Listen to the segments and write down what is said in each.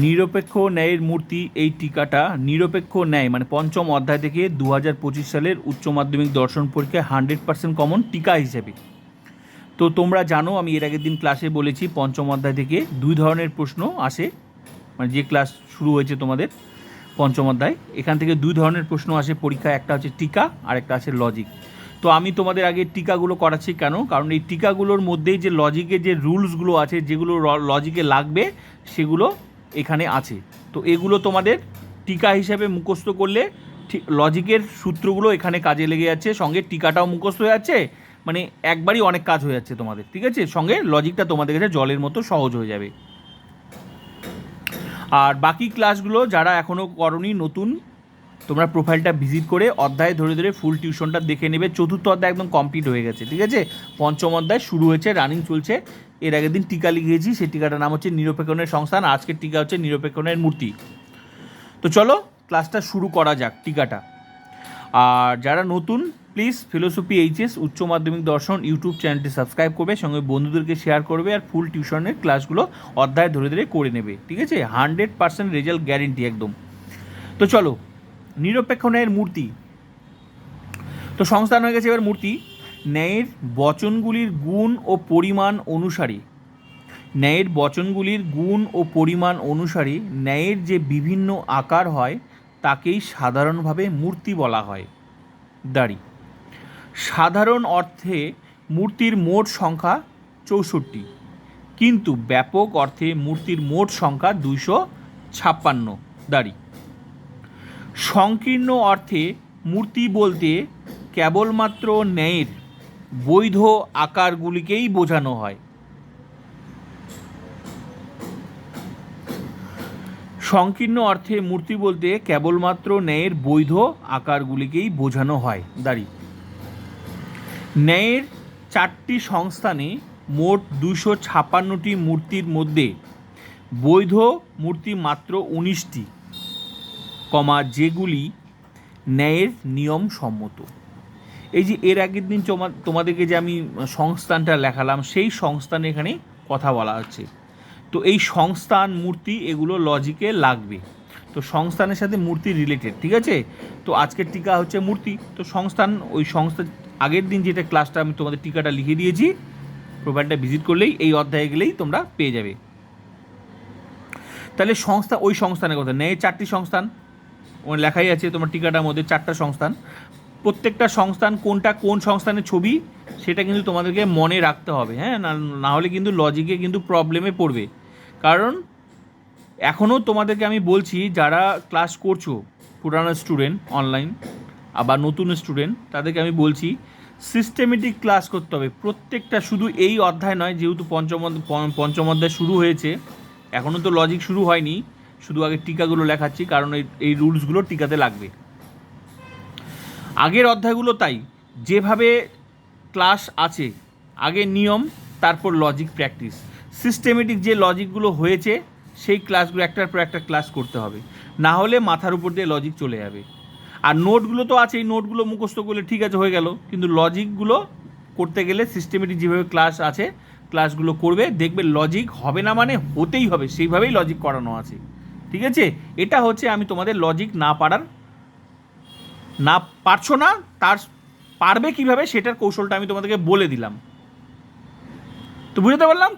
নিরপেক্ষ ন্যায়ের মূর্তি এই টিকাটা নিরপেক্ষ ন্যায় মানে পঞ্চম অধ্যায় থেকে দু হাজার পঁচিশ সালের উচ্চ মাধ্যমিক দর্শন পরীক্ষায় হান্ড্রেড পার্সেন্ট কমন টিকা হিসেবে। তো তোমরা জানো, আমি এর আগের দিন ক্লাসে বলেছি, পঞ্চম অধ্যায় থেকে দুই ধরনের প্রশ্ন আসে মানে যে ক্লাস শুরু হয়েছে তোমাদের পঞ্চম অধ্যায়, এখান থেকে দুই ধরনের প্রশ্ন আসে পরীক্ষায়, একটা হচ্ছে টিকা আর একটা আছে লজিক তো আমি তোমাদের আগে টিকাগুলো করাচ্ছি কেন? কারণ এই টিকাগুলোর মধ্যেই যে লজিকে যে রুলসগুলো আছে, যেগুলো লজিকে লাগবে, সেগুলো এখানে আছে। তো এগুলো তোমাদের টিকা হিসেবে মুখস্থ করলে লজিকের সূত্রগুলো এখানে কাজে লেগে যাচ্ছে, সঙ্গে টিকাটাও মুখস্থ হয়ে যাচ্ছে মানে একবারই অনেক কাজ হয়ে যাচ্ছে তোমাদের, ঠিক আছে? সঙ্গে লজিকটা তোমাদের কাছে জলের মতো সহজ হয়ে যাবে। আর বাকি ক্লাসগুলো যারা এখনও করনি, নতুন তোমরা প্রোফাইলটা ভিজিট করে অধ্যায় ধরে ধরে ফুল টিউশনটা দেখে নেবে। চতুর্থ অধ্যায় একদম কমপ্লিট হয়ে গেছে, ঠিক আছে? পঞ্চম অধ্যায় শুরু হয়েছে রানিং চলছে। এর আগের দিন টিকা লিখিয়েছি, সেই টিকাটার নাম হচ্ছে নিরপেক্ষণের সংস্থান, আজকের টিকা হচ্ছে নিরপেক্ষণের মূর্তি। তো চলো ক্লাসটা শুরু করা যাক, টিকাটা। আর যারা নতুন প্লিজ ফিলোসফি এইচএস উচ্চ মাধ্যমিক দর্শন ইউটিউব চ্যানেলটি সাবস্ক্রাইব করবে, সঙ্গে বন্ধুদেরকে শেয়ার করবে আর ফুল টিউশনের ক্লাসগুলো অধ্যায় ধরে ধরে করে নেবে, ঠিক আছে? হান্ড্রেড পার্সেন্ট রেজাল্ট গ্যারেন্টি একদম। তো চলো নিরপেক্ষ ন্যায়ের মূর্তি। তো সংস্থান হয়ে গেছে এবার মূর্তি। ন্যায়ের বচনগুলির গুণ ও পরিমাণ অনুসারী। ন্যায়ের বচনগুলির গুণ ও পরিমাণ অনুসারী ন্যায়ের যে বিভিন্ন আকার হয়, তাকেই সাধারণভাবে মূর্তি বলা হয়। দাড়ি। সাধারণ অর্থে মূর্তির মোট সংখ্যা চৌষট্টি। কিন্তু ব্যাপক অর্থে মূর্তির মোট সংখ্যা দুইশো ছাপ্পান্ন। দাড়ি। সংকীর্ণ অর্থে মূর্তি বলতে কেবলমাত্র ন্যায়ের, বৈধ আকারগুলিকেই বোঝানো হয়। সংকীর্ণ অর্থে মূর্তি বলতে কেবলমাত্র ন্যায়ের, বৈধ আকারগুলিকেই বোঝানো হয়। দাঁড়ি। ন্যায়ের চারটি সংস্থানে মোট দুশো ছাপান্নটি মূর্তির মধ্যে বৈধ মূর্তি মাত্র উনিশটি। কমা যেগুলি ন্যায়ের নিয়ম সম্মত। এই যে এর আগের দিন তোমা- তোমাদেরকে যে আমি সংস্থানটা লেখালাম, সেই সংস্থানে এখানে কথা বলা হচ্ছে। তো এই সংস্থান, মূর্তি এগুলো লজিকে লাগবে। তো সংস্থানের সাথে মূর্তি রিলেটেড ঠিক আছে? তো আজকের টিকা হচ্ছে মূর্তি। তো সংস্থান, ওই সংস্থা, আগের দিন যেটা ক্লাসটা আমি তোমাদের টিকাটা লিখে দিয়েছি প্রোফাইলটা ভিজিট করলেই এই অধ্যায়ে গেলেই তোমরা পেয়ে যাবে। তাহলে সংস্থা, ওই সংস্থানের কথা নেই চারটি সংস্থান লেখাই আছে তোমার টিকাটার মধ্যে চারটা সংস্থান। প্রত্যেকটা সংস্থান কোনটা কোন সংস্থানের ছবি, সেটা কিন্তু তোমাদেরকে মনে রাখতে হবে হ্যাঁ? না হলে কিন্তু লজিকে কিন্তু প্রবলেমে পড়বে। কারণ এখনও তোমাদেরকে আমি বলছি, যারা ক্লাস করছ, পুরানো স্টুডেন্ট অনলাইন আবার নতুন স্টুডেন্ট তাদেরকে আমি বলছি সিস্টেমেটিক ক্লাস করতে হবে। প্রত্যেকটা শুধু এই অধ্যায় নয়, যেহেতু পঞ্চম পঞ্চম অধ্যায় শুরু হয়েছে এখনও তো লজিক শুরু হয়নি। শুধু আগে টিকাগুলো লেখাচ্ছি, কারণ এই এই রুলসগুলো টিকাতে লাগবে। আগের অধ্যায়গুলো তাই, যেভাবে ক্লাস আছে, আগে নিয়ম, তারপর লজিক প্র্যাকটিস। সিস্টেমেটিক যে লজিকগুলো হয়েছে, সেই ক্লাসগুলো একটার পর একটা ক্লাস করতে হবে। না হলে মাথার উপর দিয়ে লজিক চলে যাবে। আর নোটগুলো তো আছে, এই নোটগুলো মুখস্থ করলে ঠিক আছে, হয়ে গেল। কিন্তু লজিকগুলো করতে গেলে সিস্টেমেটিক যেভাবে ক্লাস আছে, ক্লাসগুলো করবে, দেখবে লজিক হবে না মানে হতেই হবে। সেইভাবেই লজিক করানো আছে। ঠিক আছে? এটা হচ্ছে আমি তোমাদের লজিক না পারার, না পারছ না, তার পারবে কীভাবে সেটার কৌশলটা আমি তোমাদেরকে বলে দিলাম। তো বুঝতে পারলাম?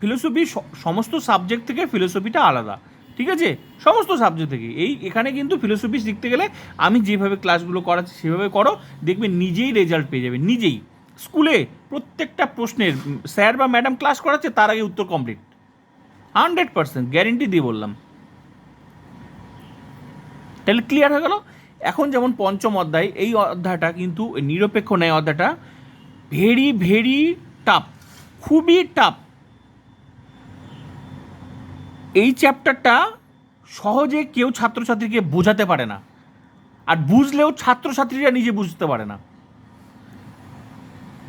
ফিলোসফি সমস্ত সাবজেক্ট থেকে ফিলোসফিটা আলাদা, ঠিক আছে? সমস্ত সাবজেক্ট থেকে। এই, এখানে কিন্তু ফিলোসফি শিখতে গেলে আমি যেভাবে ক্লাসগুলো করাচ্ছি সেভাবে করো, দেখবে নিজেই রেজাল্ট পেয়ে যাবে, নিজেই। স্কুলে প্রত্যেকটা প্রশ্নের স্যার বা ম্যাডাম ক্লাস করাচ্ছে, তার আগে উত্তর কমপ্লিট হান্ড্রেড পার্সেন্ট গ্যারেন্টি দিয়ে বললাম। তাহলে ক্লিয়ার হয়ে গেল? এখন যেমন পঞ্চম অধ্যায়, এই অধ্যায়টা কিন্তু নিরপেক্ষ ন্যায় অধ্যায়টা ভেরি ভেরি টাফ খুবই টাফ এই চ্যাপ্টারটা সহজে কেউ ছাত্রছাত্রীকে বোঝাতে পারে না, আর বুঝলেও ছাত্রছাত্রীরা নিজে বুঝতে পারে না।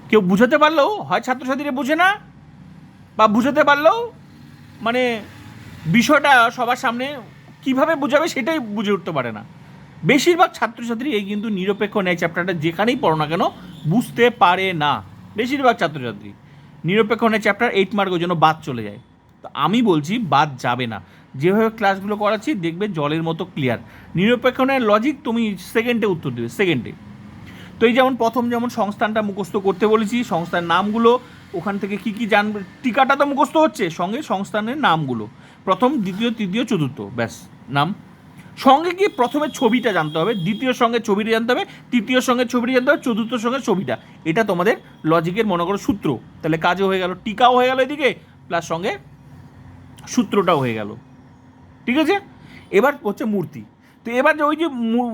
কেউ বুঝাতে পারলেও হয় ছাত্রছাত্রীরা বোঝে না, বা বুঝাতে পারলেও মানে বিষয়টা সবার সামনে কীভাবে বোঝাবে সেটাই বুঝে উঠতে পারে না। বেশিরভাগ ছাত্রছাত্রী এই কিন্তু নিরপেক্ষ ন্যায় চ্যাপ্টারটা যেখানেই পড়ো না কেন বুঝতে পারে না। বেশিরভাগ ছাত্রছাত্রী নিরপেক্ষ ন্যায় চ্যাপ্টার এইট মার্কের জন্য বাদ চলে যায়। তো আমি বলছি বাদ যাবে না। যেভাবে ক্লাসগুলো করাচ্ছি দেখবে জলের মতো ক্লিয়ার নিরপেক্ষণের লজিক তুমি সেকেন্ডে উত্তর দেবে সেকেন্ডে তো এই যেমন প্রথম যেমন সংস্থানটা মুখস্থ করতে বলেছি, সংস্থার নামগুলো, ওখান থেকে কি কি জানবে, টিকাটা তো মুখস্থ হচ্ছে, সঙ্গে সংস্থানের নামগুলো। প্রথম, দ্বিতীয়, তৃতীয়, চতুর্থ, ব্যাস। নাম। সঙ্গে কি প্রথমে ছবিটা জানতে হবে, দ্বিতীয় সঙ্গে ছবিটা জানতে হবে, তৃতীয় সঙ্গে ছবিটা জানতে হবে, চতুর্থ সঙ্গে ছবিটা। এটা তোমাদের লজিকের মনে করো সূত্র। তাহলে কাজও হয়ে গেল, টিকাও হয়ে গেল এদিকে প্লাস সঙ্গে সূত্রটাও হয়ে গেল। ঠিক আছে? এবার হচ্ছে মূর্তি। তো এবার যে ওই যে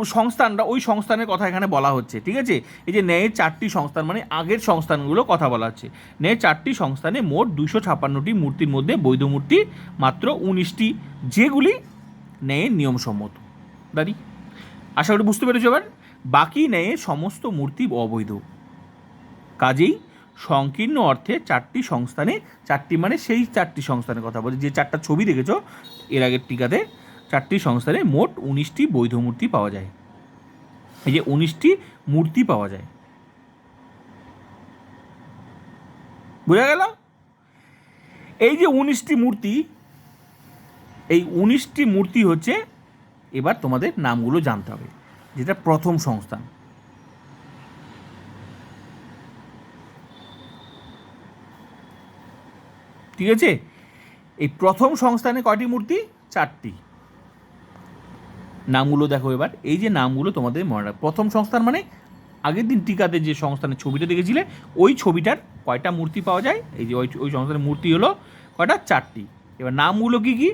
সংস্থানটা, ওই সংস্থানের কথা এখানে বলা হচ্ছে, ঠিক আছে? এই যে ন্যায়ের চারটি সংস্থান মানে আগের সংস্থানগুলো কথা বলা হচ্ছে। ন্যায়ের চারটি সংস্থানে মোট দুশো ছাপান্নটি মূর্তির মধ্যে বৈধ মূর্তি মাত্র উনিশটি। যেগুলি ন্যায়ের নিয়মসম্মত। দাঁড়ি আশা করি বুঝতে পেরেছ এবার। বাকি ন্যায়ের সমস্ত মূর্তি অবৈধ। কাজেই সংকীর্ণ অর্থে চারটি সংস্থানে, চারটি মানে সেই চারটি সংস্থানের কথা বলছি। যে চারটা ছবি দেখেছ, এর আগের টিকাতে চারটি সংস্থানে মোট উনিশটি বৈধ মূর্তি পাওয়া যায়। এই যে উনিশটি মূর্তি পাওয়া যায়। বোঝা গেল? এই যে উনিশটি মূর্তি এই উনিশটি মূর্তি হচ্ছে এবার তোমাদের নামগুলো জানতে হবে, যেটা প্রথম সংস্থান। ঠিক আছে? এই প্রথম সংস্থানে কয়টি মূর্তি? চারটি। নামগুলো দেখো এবার। এই যে নামগুলো তোমাদের মনে রাখ, প্রথম সংস্থান মানে আগের দিন টিকাতে যে সংস্থানের ছবিটা দেখেছিলে, ওই ছবিটার কয়টা মূর্তি পাওয়া যায়? এই যে ওই ওই সংস্থানের মূর্তি হলো কয়টা? চারটি। এবার নামগুলো কি কি?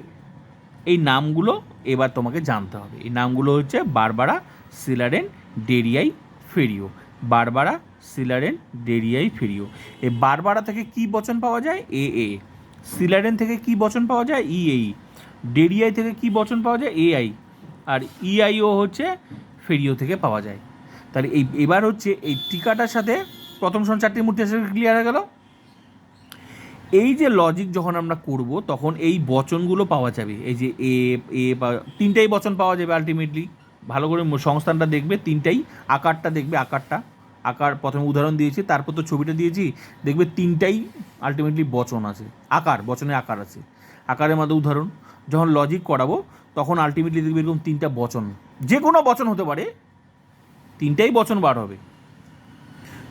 এই নামগুলো এবার তোমাকে জানতে হবে। এই নামগুলো হচ্ছে বারবারা সিলারেন ডেরিয়াই ফেরিও। বারবারা সিলারেন ডেরিয়াই ফেরিও। এই বারবারা থেকে কি বচন পাওয়া যায়? এ এ। সিলারেন থেকে কি বচন পাওয়া যায়? ই এই ডেরিয়াই থেকে কি বচন পাওয়া যায়? এ, আই। আর ইআইও হচ্ছে ফেরিও থেকে পাওয়া যায়। তাহলে এই, এবার হচ্ছে এই টিকাটার সাথে প্রথম সন চারটি মূর্তি আসলে ক্লিয়ার হয়ে গেল। এই যে লজিক যখন আমরা করব, তখন এই বচনগুলো পাওয়া যাবে। এই যে এ এ তিনটাই বচন পাওয়া যাবে আলটিমেটলি ভালো করে সংস্থানটা দেখবে, তিনটাই। আকারটা দেখবে, আকারটা। আকার প্রথমে উদাহরণ দিয়েছি, তারপর তো ছবিটা দিয়েছি। দেখবে তিনটাই আলটিমেটলি বচন আছে। আকার, বচনে আকার আছে। আকারের মধ্যে উদাহরণ, যখন লজিক করাবো, তখন আলটিমেটলি দেখবে এরকম তিনটা বচন। যে কোনো বচন হতে পারে, তিনটাই বচন বার হবে।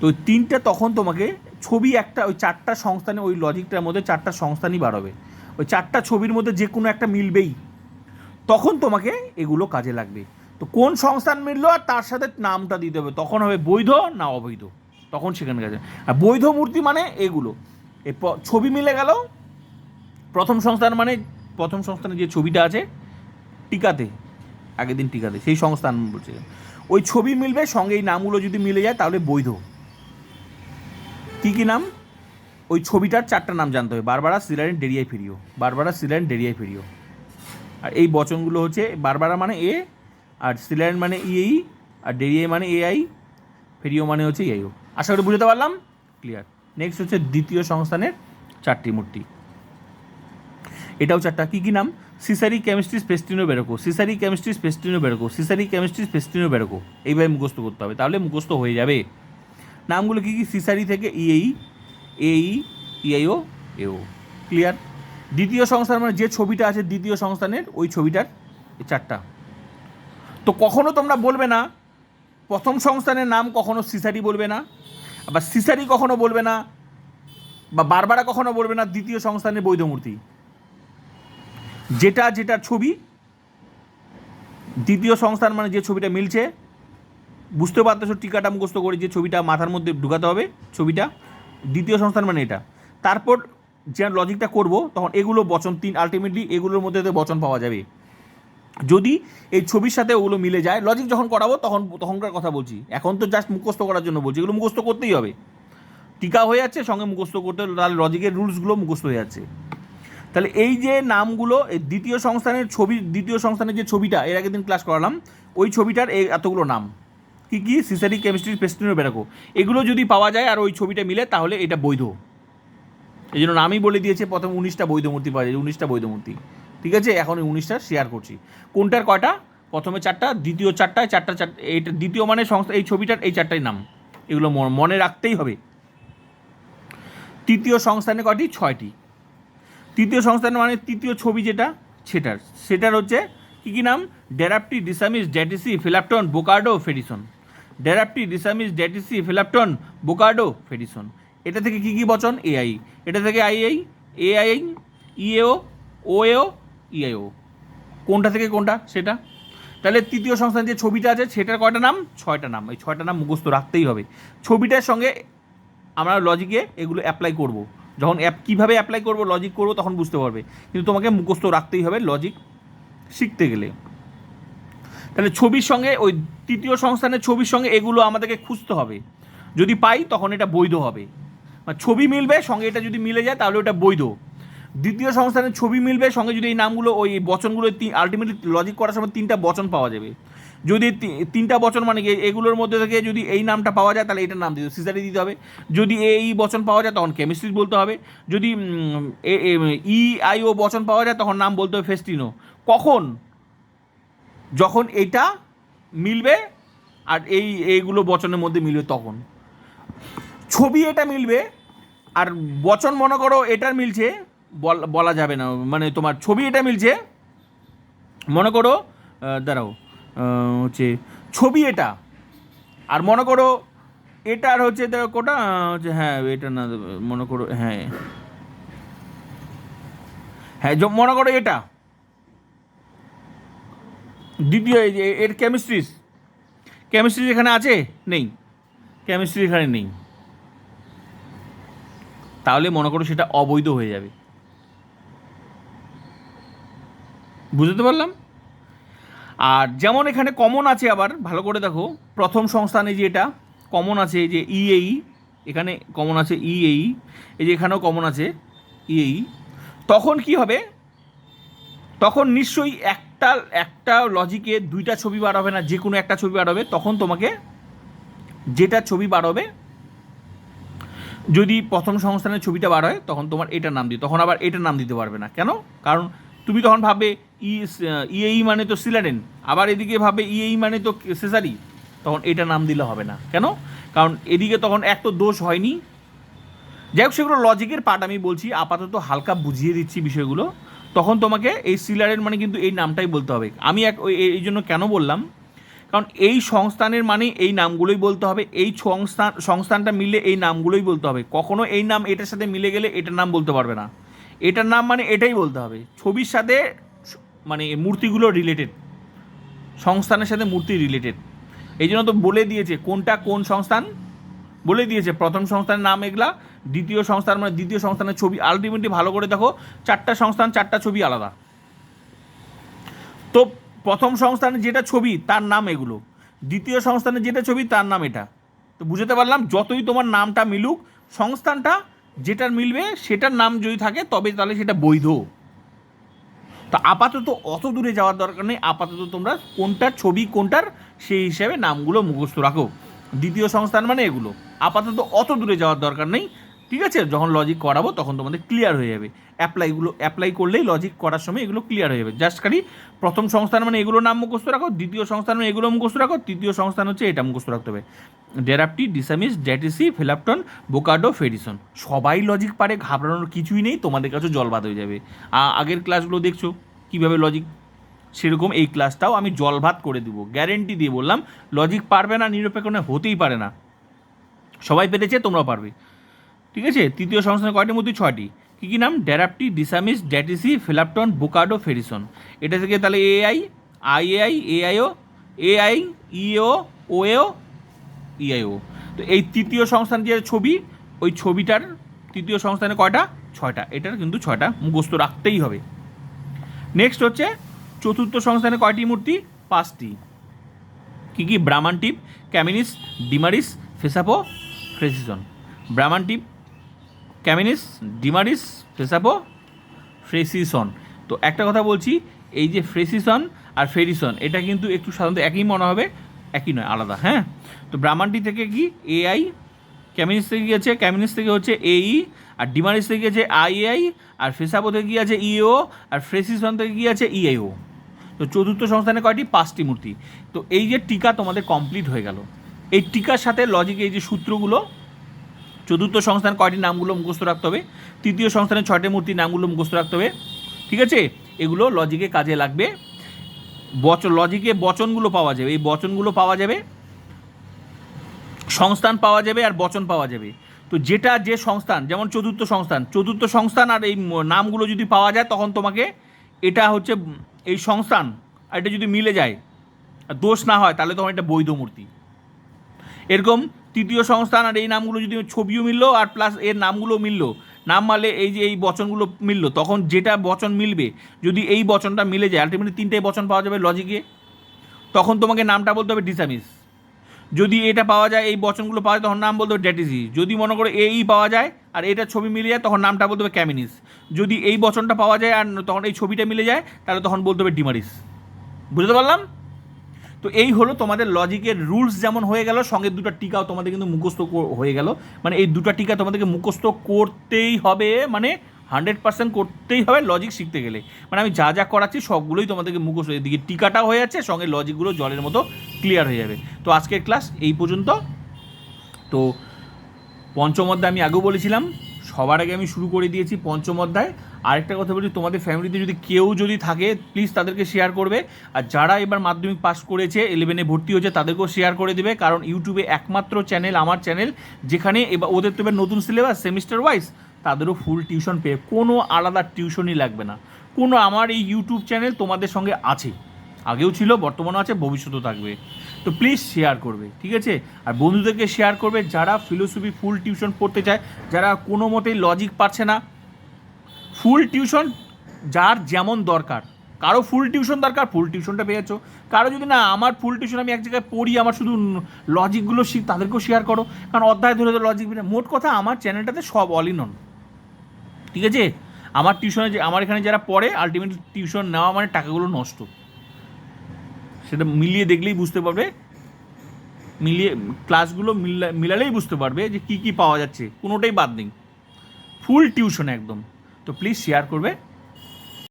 তো তিনটা তখন তোমাকে ছবি একটা, ওই চারটা সংস্থানে ওই লজিকটার মধ্যে চারটা সংস্থানই বার হবে ওই চারটা ছবির মধ্যে যে কোনো একটা মিলবেই। তখন তোমাকে এগুলো কাজে লাগবে। তো কোন সংস্থান মিললো আর তার সাথে নামটা দিতে হবে? তখন হবে বৈধ না অবৈধ? তখন সেখানে কাজে আর বৈধ মূর্তি মানে এগুলো। এই ছবি মিলে গেল। প্রথম সংস্থান মানে প্রথম সংস্থানে যে ছবিটা আছে, টিকাতে। আগের দিন টিকাতে। সেই সংস্থান বলছে। ওই ছবি মিলবে, সঙ্গে এই নামগুলো যদি মিলে যায়, তাহলে বৈধ। কি কি নাম? ওই ছবিটার চারটা নাম জানতে হবে। বারবারা সিলারেন ডেরিয়ায় ফিরিও। বারবারা সিলারেন ডেরিয়ায় ফিরিও। আর এই বচনগুলো হচ্ছে বারবারা মানে এ, আর সিলারেন মানে ইএই, আর ডেরিয়াই মানে এআই, ফেরিও মানে হচ্ছে ইআইও। আশা করি বুঝতে পারলাম? ক্লিয়ার নেক্সট হচ্ছে দ্বিতীয় সংস্থানের চারটি মূর্তি। এটাও চারটা। কী কী নাম? সিসারি কেমিস্ট্রিস পেস্টিনো বেরোকো সিসারি কেমিস্ট্রিস পেস্টিনো বেরোকো সিসারি কেমিস্ট্রিস পেস্টিনো বেরোকো এইভাবে মুখস্থ করতে হবে। তাহলে মুখস্থ হয়ে যাবে। নামগুলো কী কী? সিসারি থেকে ইএই, এই, ইআইও, এও। ক্লিয়ার দ্বিতীয় সংস্থান মানে যে ছবিটা আছে দ্বিতীয় সংস্থানের, ওই ছবিটার চারটা। তো কখনো তোমরা বলবে না, প্রথম সংস্থানের নাম কখনো সিসারি বলবে না, আবার সিসারি কখনো বলবে না, বা বারবারা কখনো বলবে না, দ্বিতীয় সংস্থানের বৈধমূর্তি। যেটা যেটা ছবি, দ্বিতীয় সংস্থান মানে যে ছবিটা মিলছে বুঝতে পারতেছো, টিকাটা মুখস্থ করে যে ছবিটা মাথার মধ্যে ঢুকাতে হবে, ছবিটা। দ্বিতীয় সংস্থান মানে এটা। তারপর যে লজিকটা করব, তখন এগুলো বচন তিন আলটিমেটলি এগুলোর মধ্যে বচন পাওয়া যাবে। যদি এই ছবির সাথে ওগুলো মিলে যায় লজিক যখন করাবো, তখন, তখনকার কথা বলছি। এখন তো জাস্ট মুখস্থ করার জন্য বলছি, এগুলো মুখস্থ করতেই হবে। টিকা হয়ে যাচ্ছে, সঙ্গে মুখস্থ করতে হলে তাহলে লজিকের রুলসগুলো মুখস্থ হয়ে যাচ্ছে। তাহলে এই যে নামগুলো দ্বিতীয় সংস্থানের ছবি, দ্বিতীয় সংস্থানের যে ছবিটা, এর আগের দিন ক্লাস করালাম, ওই ছবিটার এই এতগুলো নাম। কি কি সিসারি কেমিস্ট্রি পেস্টিনো বেরাকো এগুলো যদি পাওয়া যায় আর ওই ছবিটা মিলে, তাহলে এটা বৈধ। এই জন্য নামই বলে দিয়েছে, প্রথম উনিশটা বৈধ মূর্তি পাওয়া যায়, উনিশটা বৈধ মূর্তি। ঠিক আছে? এখন এই উনিশটা শেয়ার করছি। কোনটার কয়টা? প্রথমে চারটা, দ্বিতীয় চারটায় চারটা চারটা এইটা দ্বিতীয় মানে সংস্থা, এই ছবিটার, এই চারটাই নাম। এগুলো মনে রাখতেই হবে। তৃতীয় সংস্থানে কয়টি? ছয়টি। তৃতীয় সংস্থানের মানে তৃতীয় ছবি যেটা, সেটার। সেটার হচ্ছে, কী কী নাম? ডেরাপ্টি ডিসামিস ড্যাটিসি ফিলাপটন বোকার্ডো ফেডিসন ডেরাপ্টি, ডিসামিস ড্যাটিসি ফিলাপটন, বোকার্ডো, ফেডিসন। এটা থেকে কী কী বচন? এআই। এটা থেকে আইআই এআই, ইএও, ওএও, ইআইও। কোনটা থেকে কোনটা? সেটা। তাহলে তৃতীয় সংস্থান যে ছবিটা আছে, সেটার কয়টা নাম? ছয়টা নাম। এই ছয়টা নাম মুখস্থ রাখতেই হবে। ছবিটার সঙ্গে আমরা লজিকে এগুলো অ্যাপ্লাই করব। যখন অ্যাপ কীভাবে অ্যাপ্লাই করব লজিক করব, তখন বুঝতে পারবে। কিন্তু তোমাকে মুখস্থ রাখতেই হবে লজিক শিখতে গেলে। তাহলে ছবির সঙ্গে ওই তৃতীয় সংস্থানের ছবির সঙ্গে এগুলো আমাদেরকে খুঁজতে হবে। যদি পাই, তখন এটা বৈধ হবে। ছবি মিলবে, সঙ্গে এটা যদি মিলে যায়, তাহলে ওটা বৈধ। দ্বিতীয় সংস্থানের ছবি মিলবে, সঙ্গে যদি এই নামগুলো, ওই বচনগুলো আলটিমেটলি লজিক করার সময় তিনটা বচন পাওয়া যাবে। যদি তিনটা বচন মানে এগুলোর মধ্যে থেকে যদি এই নামটা পাওয়া যায়, তাহলে এটার নাম দিতে সিজারি দিতে হবে। যদি এই বচন পাওয়া যায়, তখন কেমিস্ট্রি বলতে হবে। যদি ই, আই, ও বচন পাওয়া যায়, তখন নাম বলতে হবে ফেস্টিনো কখন? যখন এইটা মিলবে, আর এই, এইগুলো বচনের মধ্যে মিলবে তখন। ছবি এটা মিলবে, আর বচন মনে করো এটার মিলছে, বল- যাবে না। মানে তোমার ছবি এটা মিলছে, মনে করো দাঁড়াও হচ্ছে ছবি এটা, আর মনে করো এটার হচ্ছে কোটা হচ্ছে হ্যাঁ এটা না, মনে করো হ্যাঁ। হ্যাঁ মনে করো এটা। দ্বিতীয় এই যে, এর কেমিস্ট্রি কেমিস্ট্রি এখানে আছে? নেই। কেমিস্ট্রি এখানে নেই। তাহলে মনে করো সেটা অবৈধ হয়ে যাবে। বুঝতে পারলাম? আর যেমন এখানে কমন আছে আবার, ভালো করে দেখো, প্রথম সংস্থানে যে এটা কমন আছে এই যে ইএই এখানে কমন আছে ইএই এই যে এখানেও কমন আছে ইএই তখন কি হবে? তখন নিশ্চয়ই একটা একটা লজিকে দুইটা ছবি বার হবে না, যে কোনো একটা ছবি বার হবে তখন তোমাকে যেটা ছবি বার হবে যদি প্রথম সংস্থানের ছবিটা বার হয় তখন তোমার এটা নাম দিই তখন আবার এটা নাম দিতে পারবে না। কেন? কারণ তুমি তখন ভাববে ই ইএই মানে তো সিলাডেন, আবার এদিকে ভাববে ইএই মানে তো সেসারি, তখন এটা নাম দিলে হবে না। কেন? কারণ এদিকে তখন এক তো দোষ হয়নি। যাই হোক, সেগুলো লজিকের পার্ট আমি বলছি, আপাতত হালকা বুঝিয়ে দিচ্ছি বিষয়গুলো। তখন তোমাকে এই সিলারের মানে কিন্তু এই নামটাই বলতে হবে। আমি এক এই জন্য কেন বললাম? কারণ এই সংস্থানের মানে এই নামগুলোই বলতে হবে, এই সংস্থান সংস্থানটা মিলে এই নামগুলোই বলতে হবে। কখনো এই নাম এটার সাথে মিলে গেলে এটার নাম বলতে পারবে না। এটার নাম মানে এটাই বলতে হবে, ছবির সাথে মানে মূর্তিগুলো রিলেটেড সংস্থানের সাথে মূর্তি রিলেটেড এই জন্য তো বলে দিয়েছে, কোনটা কোন সংস্থান? বলে দিয়েছে, প্রথম সংস্থানের নাম এগুলা দ্বিতীয় সংস্থান মানে দ্বিতীয় সংস্থানের ছবি আলটিমেটলি ভালো করে দেখো। চারটা সংস্থান, চারটা ছবি আলাদা। তো প্রথম সংস্থানের যেটা ছবি, তার নাম এগুলো। দ্বিতীয় সংস্থানের যেটা ছবি, তার নাম এটা। তো বুঝতে পারলাম, যতই তোমার নামটা মিলুক, সংস্থানটা যেটার মিলবে, সেটার নাম যদি থাকে, তবে তাহলে সেটা বৈধ। তো আপাতত অত দূরে যাওয়ার দরকার নেই, আপাতত তোমরা কোনটার ছবি, কোনটার সেই হিসাবে নামগুলো মুখস্থ রাখো। দ্বিতীয় সংস্থান মানে এগুলো। আপাতত অত দূরে যাওয়ার দরকার নেই ঠিক আছে? যখন লজিক করাবো, তখন তোমাদের ক্লিয়ার হয়ে যাবে। অ্যাপ্লাইগুলো অ্যাপ্লাই করলেই লজিক করার সময় এগুলো ক্লিয়ার হয়ে যাবে। জাস্ট খালি প্রথম সংস্থান মানে এগুলো নাম মুখস্থ রাখো, দ্বিতীয় সংস্থান মানে এগুলো মুখস্থ রাখো, তৃতীয় সংস্থান হচ্ছে এটা মুখস্থ রাখতে হবে। ডেরাপটি ডিসামিস ড্যাটিসি ফেলাপটন বোকাডো ফেডিসন সবাই লজিক পারে, ঘাবড়ানোর কিছুই নেই, তোমাদের কাছে জলবাদ হয়ে যাবে। আগের ক্লাসগুলো দেখছ, কীভাবে লজিক সেরকম এই ক্লাসটাও আমি জলভাত করে দিব গ্যারেন্টি দিয়ে বললাম লজিক পারবে না, নিরপেক্ষ না হতেই পারে না। সবাই পেরেছে, তোমরাও পারবে। ঠিক আছে? তৃতীয় সংস্থানের কয়টির মধ্যে ছয়টি? কী কী নাম? ড্যারাপটি ডিসামিস ড্যাটিসি ফিলাপটন বোকাডো ফেরিসন। এটা থেকে তাহলে এআই, আইএআই, এআইও, এআই ইও ওএও, ইআইও। তো এই তৃতীয় সংস্থান যে ছবি, ওই ছবিটার তৃতীয় সংস্থানে কয়টা? ছয়টা। এটার কিন্তু ছয়টা মুখস্থ রাখতেই হবে। নেক্সট হচ্ছে চতুর্থ সংস্থানে কয়টি মূর্তি? পাঁচটি। কি কি? ব্রাহ্মণ টিপ, ক্যামিনিস, ডিমারিস, ফেসাপো, ফ্রেসিসন। ব্রাহ্মণ টিপ ক্যামিনিস, ডিমারিস ফেসাপো ফ্রেসিসন। তো একটা কথা বলছি, এই যে ফ্রেসিসন আর ফেরিসন, এটা কিন্তু একটু সাধারণত একই মনে হবে, একই নয়, আলাদা হ্যাঁ? তো ব্রাহ্মণটি থেকে কি এআই, ক্যামিনিস থেকে গিয়েছে ক্যামিনিস থেকে হচ্ছে এই আর ডিমারিস থেকে গিয়েছে আইআই আর ফেসাপো থেকে গিয়ে আছে ইও আর ফ্রেসিসন থেকে গিয়ে আছে ইআইও তো চতুর্থ সংস্থানে কয়টি? পাঁচটি মূর্তি। তো এই যে টিকা তোমাদের কমপ্লিট হয়ে গেল। এই টিকার সাথে লজিক এই যে সূত্রগুলো চতুর্থ সংস্থান কয়টি নামগুলো মুখস্থ রাখতে হবে? তৃতীয় সংস্থানের ছয়টি মূর্তির নামগুলো মুখস্থ রাখতে হবে। ঠিক আছে? এগুলো লজিকে কাজে লাগবে। বচন লজিকে বচনগুলো পাওয়া যাবে। এই বচনগুলো পাওয়া যাবে। সংস্থান পাওয়া যাবে আর বচন পাওয়া যাবে। তো যেটা যে সংস্থান, যেমন চতুর্থ সংস্থান চতুর্থ সংস্থান আর এই নামগুলো যদি পাওয়া যায়, তখন তোমাকে এটা হচ্ছে এই সংস্থান আর এটা যদি মিলে যায় দোষ না হয়, তাহলে তখন এটা বৈধ মূর্তি। এরকম তৃতীয় সংস্থান আর এই নামগুলো যদি ছবিও মিললো আর প্লাস এর নামগুলো মিললো, নাম মারলে এই যে এই বচনগুলো মিললো, তখন যেটা বচন মিলবে, যদি এই বচনটা মিলে যায় আলটিমেটলি তিনটে বচন পাওয়া যাবে লজিকে তখন তোমাকে নামটা বলতে হবে ডিসামিস যদি এটা পাওয়া যায়, এই বচনগুলো পাওয়া যায়, তখন নাম বলতে হবে ড্যাটিসি যদি মনে করো এই পাওয়া যায় আর এটা ছবি মিলে যায়, তখন নামটা বলতে হবে ক্যামিনিস যদি এই বচনটা পাওয়া যায় আর তখন এই ছবিটা মিলে যায়, তাহলে তখন বলতে হবে ডিমারিস বুঝতে পারলাম? তো এই হলো তোমাদের লজিকের রুলস যেমন হয়ে গেল, সঙ্গে দুটো টিকাও তোমাদের কিন্তু মুখস্থ হয়ে গেল। মানে এই দুটো টিকা তোমাদেরকে মুখস্থ করতেই হবে মানে হান্ড্রেড পার্সেন্ট করতেই হবে লজিক শিখতে গেলে। মানে আমি যা যা করাচ্ছি সবগুলোই তোমাদেরকে মুখস্থ, এদিকে টিকাটাও হয়ে যাচ্ছে, সঙ্গে লজিকগুলো জলের মতো ক্লিয়ার হয়ে যাবে। তো আজকের ক্লাস এই পর্যন্ত। তো পঞ্চম অধ্যায় আমি আগেও বলেছিলাম সবার আগে আমি শুরু করে দিয়েছি পঞ্চম অধ্যায়। আরেকটা কথা বলি, তোমাদের ফ্যামিলিতে যদি কেউ যদি থাকে প্লিজ তাদেরকে শেয়ার করবে। আর যারা এবার মাধ্যমিক পাস করেছে ইলেভেনে ভর্তি হয়েছে, তাদেরকেও শেয়ার করে দেবে। কারণ ইউটিউবে একমাত্র চ্যানেল আমার চ্যানেল যেখানে এবার ওদের তো এবার নতুন সিলেবাস সেমিস্টার ওয়াইজ তাদেরও ফুল টিউশন পেয়ে, কোনো আলাদা টিউশনই লাগবে না। কোনো আমার এই ইউটিউব চ্যানেল তোমাদের সঙ্গে আছে। আগেও ছিল, বর্তমানেও আছে, ভবিষ্যতেও থাকবে। তো প্লিজ শেয়ার করবে, ঠিক আছে? আর বন্ধুদেরকে শেয়ার করবে, যারা ফিলোসফি ফুল টিউশন পড়তে চায়, যারা কোনো মতেই লজিক পারছে না ফুল টিউশন যার যেমন দরকার। কারও ফুল টিউশন দরকার ফুল টিউশনটা পেয়েছ। কারও যদি না, আমার ফুল টিউশন আমি এক জায়গায় পড়ি, আমার শুধু লজিকগুলো শিখ তাদেরকেও শেয়ার করো। কারণ অধ্যায় ধরে ধরে লজিক মোট কথা আমার চ্যানেলটাতে সব অল ইন অন ঠিক আছে? আমার টিউশনে আমার এখানে যারা পড়ে আলটিমেটলি টিউশন নেওয়া মানে টাকাগুলো নষ্ট। সেটা মিলিয়ে দেখলেই বুঝতে পারবে। মিলিয়ে ক্লাসগুলো মিলা, মিলালেই বুঝতে পারবে যে কী কী পাওয়া যাচ্ছে, কোনোটাই বাদ নেই। ফুল টিউশন একদম। তো প্লিজ শেয়ার করবে।